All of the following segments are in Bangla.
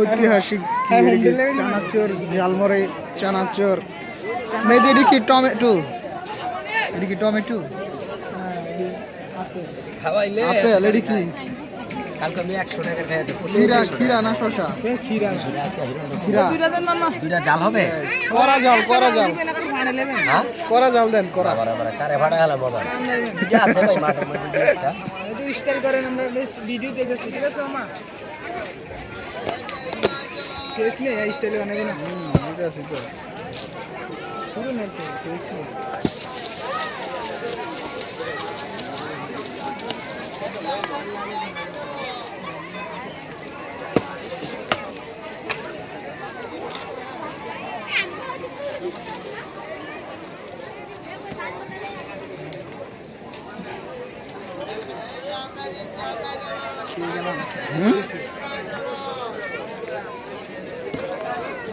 ঐতিহাসিক এদিকে চানাচুর ঝালমরে চানাচুর। মেয়েদি এটি কি টমেটো এটি কি টমেটো? খাওয়াইলে আপেল এটি কি? কালকে আমি একশো টাকা খেয়ে খিরা খিরা না শশা খিরা দুইটা জাল হবে? করা জাল করা জাল হ্যাঁ? করা জাল দেন করা কারে ভাড়া হলাম বাবা? ঠিক আছে ভাই মাঠের মধ্যে একটা? স্টাইল করেন আমরা ভিডিও দেখেছি ঠিক আছে আমার ফেস নেই স্টাইল বানাবে না? ঠিক আছে তো। পুরো নেই ফেস নেই।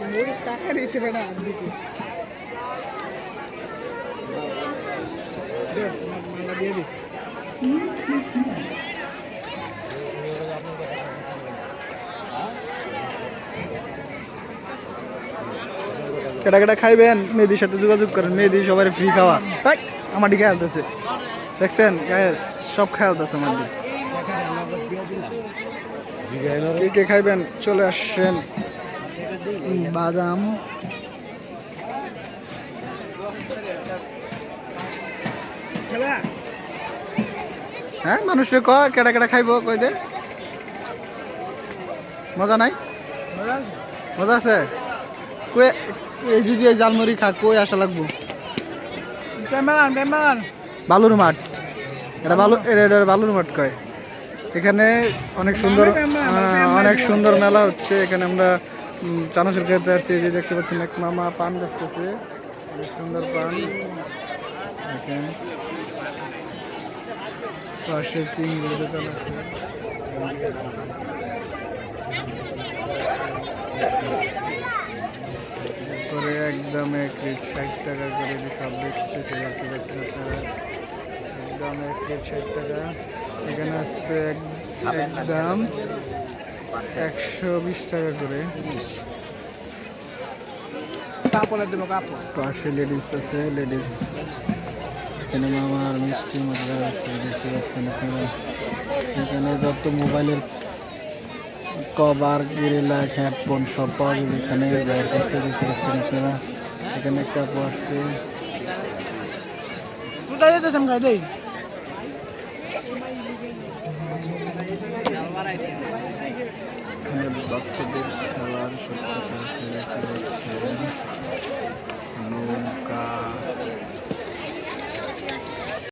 মরিচ কাকা দিয়েছে বেটা আর দিকে দে, মালা দিয়ে দি কেটা কেটা খাইবেন মেয়েদির সাথে যোগাযোগ করেন মেয়েদি সবাই ফ্রি খাওয়া তাই আমার দিকে খেলতেছে দেখছেন গ্যাস সব খেলতেছে আমার দিকে কে কে খাইবেন? চলে আসছেন বাদাম। হ্যাঁ মানুষে ক কেটা কেটা খাইব কই দে? মজা নাই? মজা আছে? কই এই যদি এই জালমুড়ি খা কই আসা লাগবো? ক্যামেরান ক্যামেরান বালুর মাঠ এটা বালু এটা বালুর মাঠ কয়? এখানে অনেক সুন্দর অনেক সুন্দর মেলা হচ্ছে। এখানে আমরা চানাচুর খেতে আসছি। যে দেখতে পাচ্ছেন এক মামা পান বেচতেছে। অনেক সুন্দর পান। দেখেন পাশে চিংড়ি দোকান আছে। করে একদম এক রেট ষাট টাকা করে সব বেচতেছে দেখতে পাচ্ছেন আপনারা একদম এক রেট ষাট টাকা এখানে আসছে এক- একদম একশো বিশ টাকা করে। পাশে লেডিস আছে লেডিস। এখানে মামার মিষ্টি মজা আছে দেখতে পাচ্ছেন আপনারা। এখানে যত মোবাইলের কভার গেরিলা হেডফোন সব পাওয়া যাবে এখানে বাইরের কাছে দেখতে পাচ্ছেন আপনারা। এখানে একটা পড়ছে কোথায় যেতেছেন খাই দেই? এখানে বাচ্চাদের খেলার সব